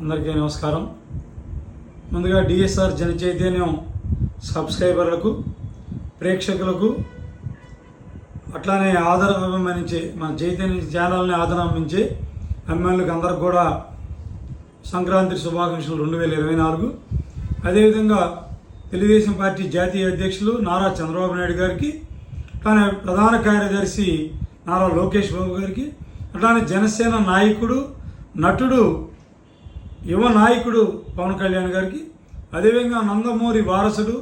అందరికీ నమస్కారం. ముందుగా డిఎస్ఆర్ జన చైతన్యం సబ్స్క్రైబర్లకు ప్రేక్షకులకు అట్లానే ఆదరణ అభిమానించే మన చైతన్య ఛానల్ని ఆదరించే అభిమానులకు అందరికి కూడా సంక్రాంతి శుభాకాంక్షలు రెండు వేల ఇరవై నాలుగు. అదేవిధంగా తెలుగుదేశం పార్టీ జాతీయ అధ్యక్షులు నారా చంద్రబాబు నాయుడు గారికి అట్లానే ప్రధాన కార్యదర్శి నారా లోకేష్ బాబు గారికి అట్లానే జనసేన నాయకుడు నటుడు యువ నాయకుడు పవన్ కళ్యాణ్ గారికి అదేవిధంగా నందమూరి వారసుడు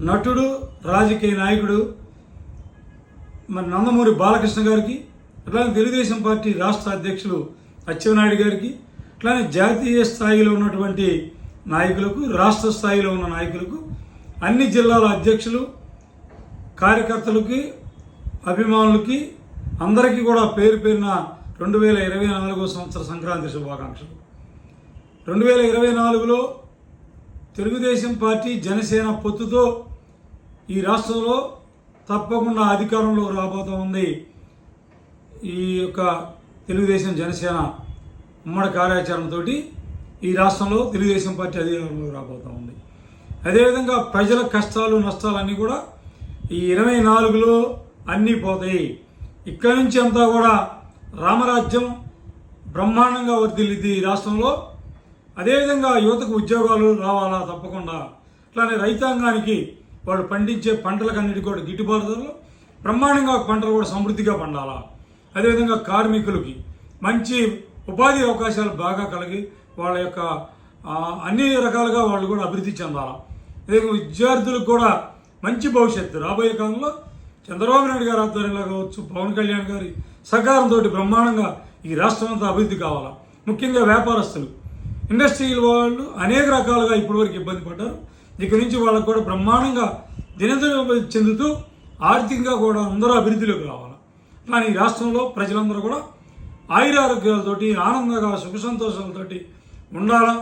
నటుడు రాజకీయ నాయకుడు మరి నందమూరి బాలకృష్ణ గారికి అట్లానే తెలుగుదేశం పార్టీ రాష్ట్ర అధ్యక్షులు అచ్చెన్నాయుడు గారికి అట్లానే జాతీయ స్థాయిలో ఉన్నటువంటి నాయకులకు రాష్ట్ర స్థాయిలో ఉన్న నాయకులకు అన్ని జిల్లాల అధ్యక్షులు కార్యకర్తలకి అభిమానులకి అందరికీ కూడా పేరు పేరున రెండు వేల ఇరవై నాలుగో సంవత్సర సంక్రాంతి శుభాకాంక్షలు. రెండు వేల ఇరవై నాలుగులో తెలుగుదేశం పార్టీ జనసేన పొత్తుతో ఈ రాష్ట్రంలో తప్పకుండా అధికారంలో రాబోతూ ఉంది. ఈ యొక్క తెలుగుదేశం జనసేన ఉమ్మడి కార్యాచరణతోటి ఈ రాష్ట్రంలో తెలుగుదేశం పార్టీ అధికారంలో రాబోతూ ఉంది. అదేవిధంగా ప్రజల కష్టాలు నష్టాలన్నీ కూడా ఈ ఇరవై నాలుగులో అన్నీ పోతాయి. ఇక్కడి నుంచి అంతా కూడా రామరాజ్యం బ్రహ్మాండంగా వర్దిల్లింది ఈ రాష్ట్రంలో. అదేవిధంగా యువతకు ఉద్యోగాలు రావాలా తప్పకుండా. అట్లానే రైతాంగానికి వాళ్ళు పండించే పంటలకన్నిటి కూడా గిట్టుబాటు ధరలు బ్రహ్మాండంగా పంటలు కూడా సమృద్ధిగా పండాలా. అదేవిధంగా కార్మికులకి మంచి ఉపాధి అవకాశాలు బాగా కలిగి వాళ్ళ యొక్క అన్ని రకాలుగా వాళ్ళు కూడా అభివృద్ధి చెందాలా. అదేవిధంగా విద్యార్థులకు కూడా మంచి భవిష్యత్తు. రాబోయే కాలంలో చంద్రబాబు నాయుడు గారి ఆధ్వర్యంలో కావచ్చు పవన్ కళ్యాణ్ గారి సహకారంతో బ్రహ్మాండంగా ఈ రాష్ట్రం అంతా అభివృద్ధి కావాలా. ముఖ్యంగా వ్యాపారస్తులు. ఇండస్ట్రీల వాళ్ళు అనేక రకాలుగా ఇప్పటివరకు ఇబ్బంది పడ్డారు. ఇక్కడి నుంచి వాళ్ళకు కూడా బ్రహ్మాండంగా దినదిన చెందుతూ ఆర్థికంగా కూడా అందరూ అభివృద్ధిలోకి రావాలి. కానీ ఈ రాష్ట్రంలో ప్రజలందరూ కూడా ఆయురారోగ్యాలతోటి ఆనందంగా సుఖ సంతోషాలతోటి ఉండాలా?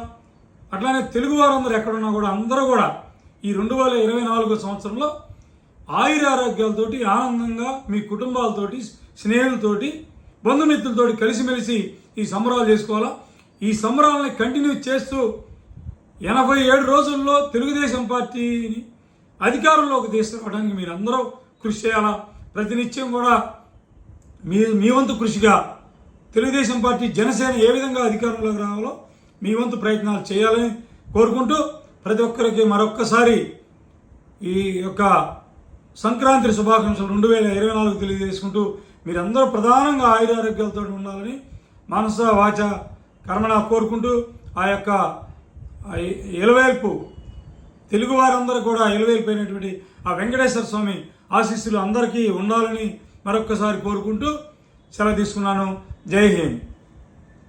అట్లానే తెలుగు వారందరూ ఎక్కడున్నా కూడా అందరూ కూడా ఈ రెండు వేల ఇరవై నాలుగో సంవత్సరంలో ఆయురారోగ్యాలతోటి ఆనందంగా మీ కుటుంబాలతోటి స్నేహితులతోటి బంధుమిత్రులతోటి కలిసిమెలిసి ఈ సంబరాలు చేసుకోవాలా? ఈ సంబరాలని కంటిన్యూ చేస్తూ ఎనభై ఏడు రోజుల్లో తెలుగుదేశం పార్టీని అధికారంలోకి తీసుకురావడానికి మీరందరూ కృషి చేయాలా? ప్రతినిత్యం కూడా మీ మీ వంతు కృషిగా తెలుగుదేశం పార్టీ జనసేన ఏ విధంగా అధికారంలోకి రావాలో మీ వంతు ప్రయత్నాలు చేయాలని కోరుకుంటూ ప్రతి ఒక్కరికి మరొక్కసారి ఈ యొక్క సంక్రాంతి శుభాకాంక్షలు రెండు వేల ఇరవై నాలుగు తెలియజేసుకుంటూ మీరందరూ ప్రధానంగా ఆయురారోగ్యాలతో ఉండాలని మనస వాచ కర్మణ కోరుకుంటూ ఆ యొక్క ఇలవేల్పు తెలుగు వారందరూ కూడా ఇలవేలిపోయినటువంటి ఆ వెంకటేశ్వర స్వామి ఆశీస్సులు అందరికీ ఉండాలని మరొక్కసారి కోరుకుంటూ సెలవు తీసుకున్నాను. జై హింద్.